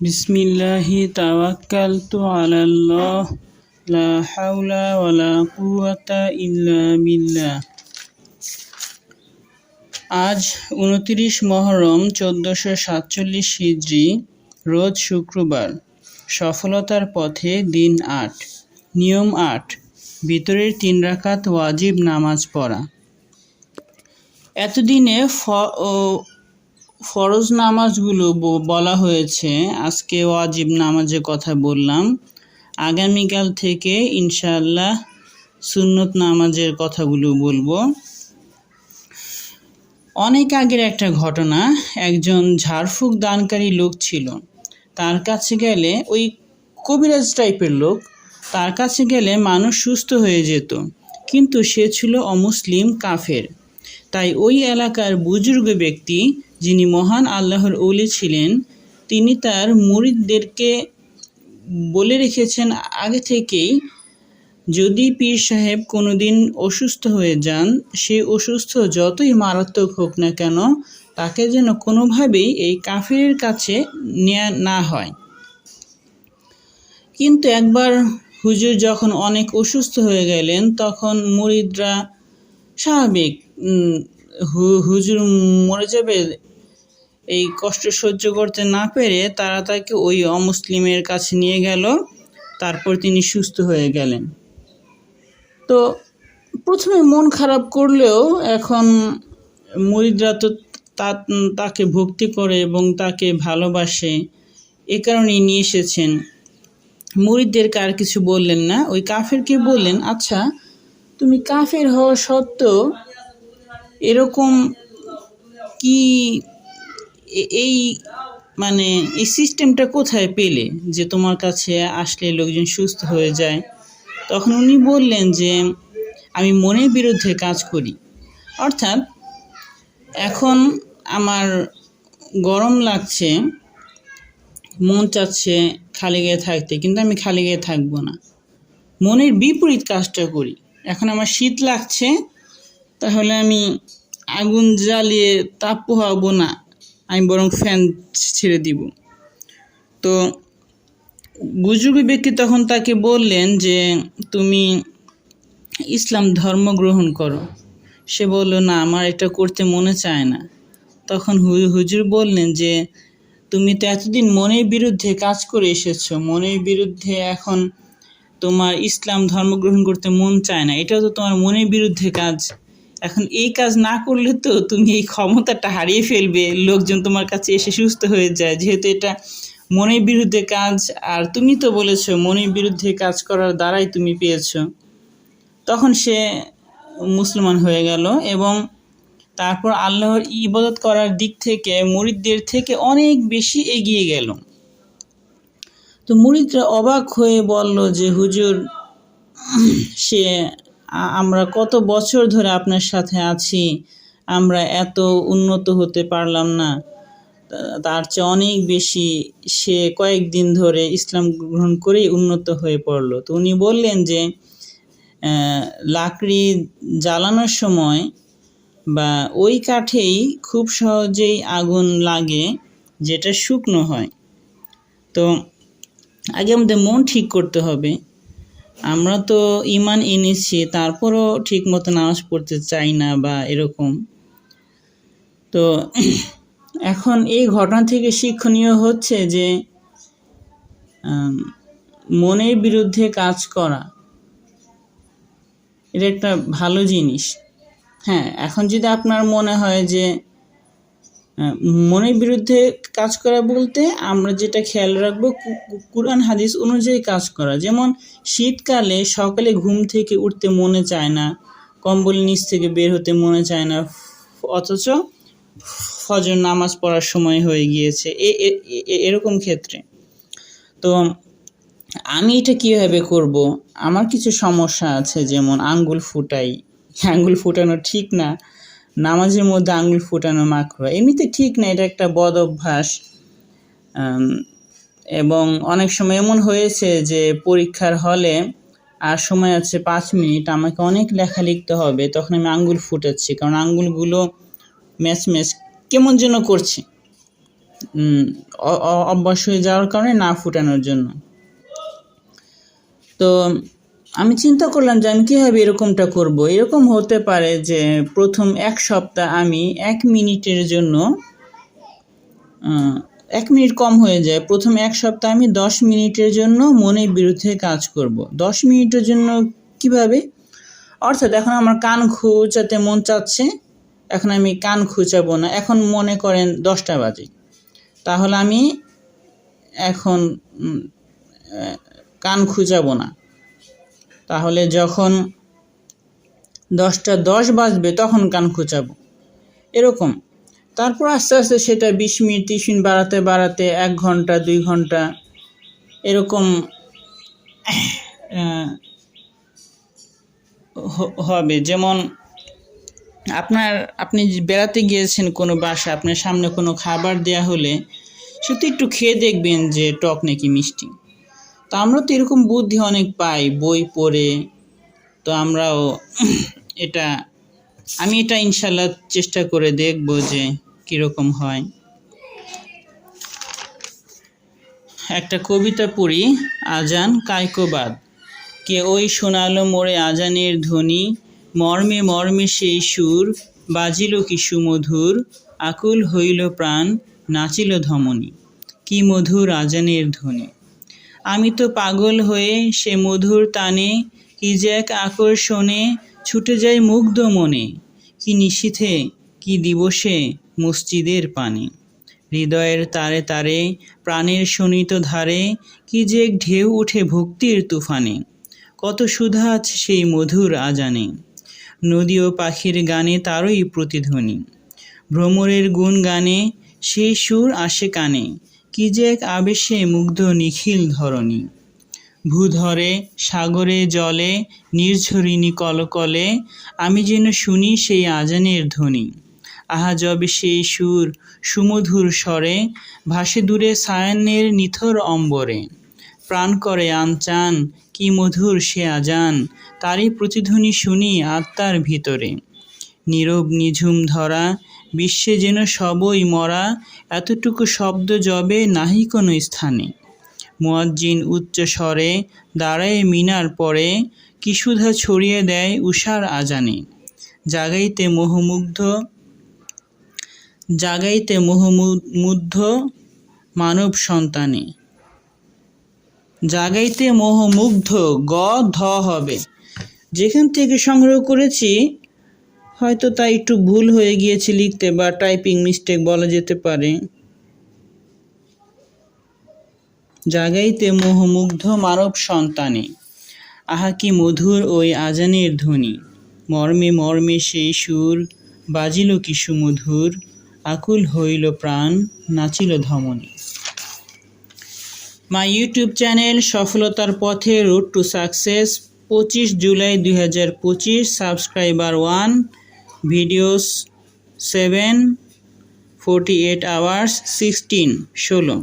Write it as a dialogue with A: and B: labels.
A: بسم الله توكلت على الله لا حول ولا قوة إلا بالله আজ উনত্রিশ মহরম চোদ্দোশো সাতচল্লিশ হিজড়ি রোজ শুক্রবার সফলতার পথে দিন আট নিয়ম আট ভিতরের তিন রাকাত ওয়াজিব নামাজ পড়া এতদিনে ফ- ও ফরজ নামাজগুলো বলা হয়েছে। আজকে ওয়াজিব নামাজের কথা বললাম। আগামীকাল থেকে ইনশাআল্লাহ সুন্নত নামাজের কথাগুলো বলব। অনেক আগের একটা ঘটনা, একজন ঝাড়ফুঁক দানকারী লোক ছিল। তার কাছে গেলে ওই কবিরাজ টাইপের লোক, তার কাছে গেলে মানুষ সুস্থ হয়ে যেত। কিন্তু সে ছিল অমুসলিম কাফের। তাই ওই এলাকার বুজুর্গ ব্যক্তি যিনি মহান আল্লাহর ওলি ছিলেন, তিনি তার মুরিদদেরকে বলে রেখেছেন আগে থেকেই, যদি পীর সাহেব কোনোদিন অসুস্থ হয়ে যান, সে অসুস্থ যতই মারাত্মক হোক না কেন, তাকে যেন কোনোভাবেই এই কাফের কাছে নেওয়া না হয়। কিন্তু একবার হুজুর যখন অনেক অসুস্থ হয়ে গেলেন, তখন মুরিদরা স্বাভাবিক হুজুর মরে যাবে এই কষ্ট সহ্য করতে না পেরে তারা তাকে ওই অমুসলিমের কাছে নিয়ে গেল। তারপর তিনি সুস্থ হয়ে গেলেন। তো প্রথমে মন খারাপ করলেও এখন মুরিদরা তো তাকে ভক্তি করে এবং তাকে ভালোবাসে। এ কারণেই নিয়ে এসেছেন। মুরিদদেরকে আর কিছু বললেন না। ওই কাফেরকে বললেন আচ্ছা তুমি কাফের হওয়া সত্ত্বেও এরকম কি এই মানে এই সিস্টেমটা কোথায় পেলে যে তোমার কাছে আসলে লোকজন সুস্থ হয়ে যায়? তখন উনি বললেন যে, আমি মনের বিরুদ্ধে কাজ করি। অর্থাৎ, এখন আমার গরম লাগছে, মন চাচ্ছে খালি গায়ে থাকতে, কিন্তু আমি খালি গায়ে থাকব না। মনের বিপরীত কাজটা করি। এখন আমার শীত লাগছে, তাহলে আমি আগুন জ্বালিয়ে তাপ পোহাবো না। আমি বরং ফ্যান ছেড়ে দিব। তো বুজুর্গ ব্যক্তি তখন তাকে বললেন যে, তুমি ইসলাম ধর্ম গ্রহণ করো। সে বলল, না, আমার এটা করতে মনে চায় না। তখন হুজুর বললেন যে, তুমি তো এতদিন মনের বিরুদ্ধে কাজ করে এসেছ। মনের বিরুদ্ধে এখন তোমার ইসলাম ধর্ম গ্রহণ করতে মন চায় না। এটাও তো তোমার মনের বিরুদ্ধে কাজ। এখন এই কাজ না করলে তো তুমি এই ক্ষমতাটা হারিয়ে ফেলবে, লোকজন তোমার কাছে এসে সুস্থ হয়ে যায়। যেহেতু এটা মনের বিরুদ্ধে কাজ, আর তুমি তো বলেছ মনের বিরুদ্ধে কাজ করার দ্বারাই তুমি পেয়েছ। তখন সে মুসলমান হয়ে গেল এবং তারপর আল্লাহর ইবাদত করার দিক থেকে, মুরিদদের থেকে অনেক বেশি এগিয়ে গেল। তো মুরিদরা অবাক হয়ে বলল যে, হুজুর, সে আমরা কত বছর ধরে আপনার সাথে আছি, আমরা এত উন্নত হতে পারলাম না। তার চেয়ে অনেক বেশি সে কয়েকদিন ধরে ইসলাম গ্রহণ করেই উন্নত হয়ে পড়ল। তো উনি বললেন যে লাকড়ি জ্বালানোর সময় বা ওই কাঠেই খুব সহজেই আগুন লাগে যেটা শুকনো হয়। তো আগে আমাদের মন ঠিক করতে হবে। আমরা তো ইমান এনেছি, তারপরও ঠিক মতো নামাজ পড়তে চাই না বা এরকম। তো এখন এই ঘটনা থেকে শিক্ষণীয় হচ্ছে যে মনের বিরুদ্ধে কাজ করা, এটা একটা ভালো জিনিস। হ্যাঁ এখন যদি আপনার মনে হয় যে মনের বিরুদ্ধে কাজ করা বলতে আমরা যেটা খেয়াল রাখব কুরআন হাদিস অনুযায়ী কাজ করা। যেমন শীতকালে সকালে ঘুম থেকে উঠতে মনে চায় না, কম্বল নিচ থেকে বের হতে মনে চায় না, অথচ ফজর নামাজ পড়ার সময় হয়ে গিয়েছে। এরকম ক্ষেত্রে। তো আমি এটা কীভাবে করব? আমার কিছু সমস্যা আছে, যেমন আঙ্গুল ফুটাই। আঙ্গুল ফুটানো ঠিক না। নামাজের মধ্যে আঙুল ফুটানো মাকড়া, এমনিতে ঠিক না, এটা একটা বদ অভ্যাস। এবং অনেক সময় এমন হয়েছে যে পরীক্ষার হলে আর সময় আছে পাঁচ মিনিট, আমাকে অনেক লেখা লিখতে হবে, তখন আমি আঙ্গুল ফুটাচ্ছি, কারণ আঙ্গুলগুলো ম্যাচ ম্যাচ কেমন যেন করছি। অভ্যাস হয়ে যাওয়ার কারণে না ফুটানোর জন্য। তো আমি চিন্তা করলাম যে আমি কীভাবে এরকমটা করব। এরকম হতে পারে যে প্রথম এক সপ্তাহ আমি এক মিনিটের জন্য এক মিনিট কম হয়ে যায়। প্রথম এক সপ্তাহ আমি দশ মিনিটের জন্য মনের বিরুদ্ধে কাজ করব। দশ মিনিটের জন্য কীভাবে? অর্থাৎ এখন আমার কান খুঁচাতে মন চাচ্ছে, এখন আমি কান খুঁচাবো না। এখন মনে করেন দশটা বাজে। তাহলে আমি এখন কান খুঁচাবো না। তাহলে যখন দশটা দশ বাজবে, তখন কান খুঁচাবো। এরকম। তারপর আস্তে আস্তে সেটা বিশ মিনিট, তিরিশ মিনিট বাড়াতে বাড়াতে, এক ঘণ্টা, দুই ঘণ্টা, এরকম হবে। যেমন আপনার, আপনি বেড়াতে গিয়েছেন কোনো বাসা, আপনার সামনে কোনো খাবার দেয়া হলে, সত্যি একটু খেয়ে দেখবেন যে টক নাকি মিষ্টি। তো আমরা তো এরকম বুদ্ধি অনেক পাই, বই পড়ে। তো আমরাও এটা, আমি এটা ইনশাল্লাহ চেষ্টা করে দেখব যে কীরকম হয়। একটা কবিতা পড়ি, আজান কায়কোবাদ কে ওই শোনালো মোরে আজানের ধ্বনি, মর্মে মর্মে সেই সুর, বাজিল কি সুমধুর, আকুল হইল প্রাণ, নাচিল ধমনী। কি মধুর আজানের ধ্বনি। আমি তো পাগল হয়ে সে মধুর তানে কি যে আকর্ষণে ছুটে যায় মুগ্ধ মনে, কি নিশীথে, কি দিবসে মসজিদের পানে। হৃদয়ের তারে তারে, প্রাণের শোণিত ধারে, কি যে ঢেউ উঠে ভক্তির তুফানে। কত সুধা আছে সেই মধুর আজানে। নদী ও পাখির গানে তারই প্রতিধ্বনি। ভ্রমরের গুণ গানে সেই সুর আসে কানে কি যে এক আবেশে মুগ্ধ নিখিল ধরণী। ভূধরে, সাগরে, জলে, নির্ঝরিণী কলকলে, আমি যেন শুনি সেই আজানের ধ্বনি। আহা যবে সেই সুর সুমধুর স্বরে, ভাসে দূরে সায়ান্নের নিথর অম্বরে। প্রাণ করে আনচান, কি মধুর সে আজান, তারই প্রতিধ্বনি শুনি আত্মার ভিতরে। নীরব নিঝুম ধরা বিশ্বে যেন সবই মরা, এতটুকু শব্দ জবে নাহি কোনো স্থানে। মুয়াজ্জিন উচ্চ স্বরে দাঁড়ায় মিনার পরে কি সুধা ছড়িয়ে দেয় উষার আজানে। জাগাইতে মোহমুগ্ধ জাগাইতে মোহমুগ্ধ মানব সন্তানে। জাগাইতে মোহমুগ্ধ গ ধ হবে। যেখান থেকে সংগ্রহ করেছি হয়তো তা একটু ভুল হয়ে গিয়েছে লিখতে বা টাইপিং মিস্টেক বলা যেতে পারে। জাগাইতে মোহমুগ্ধ মানব সন্তানে। আহা কি মধুর ওই আজানের ধ্বনি। মর্মে মর্মে সেই সুর, বাজিল কি সুমধুর আকুল হইল প্রাণ, নাচিল ধমনী। মাই ইউটিউব চ্যানেল সফলতার পথে রুট টু সাকসেস পঁচিশ জুলাই দুই হাজার পঁচিশ subscriber one videos seven forty eight hours sixteen ষোলো।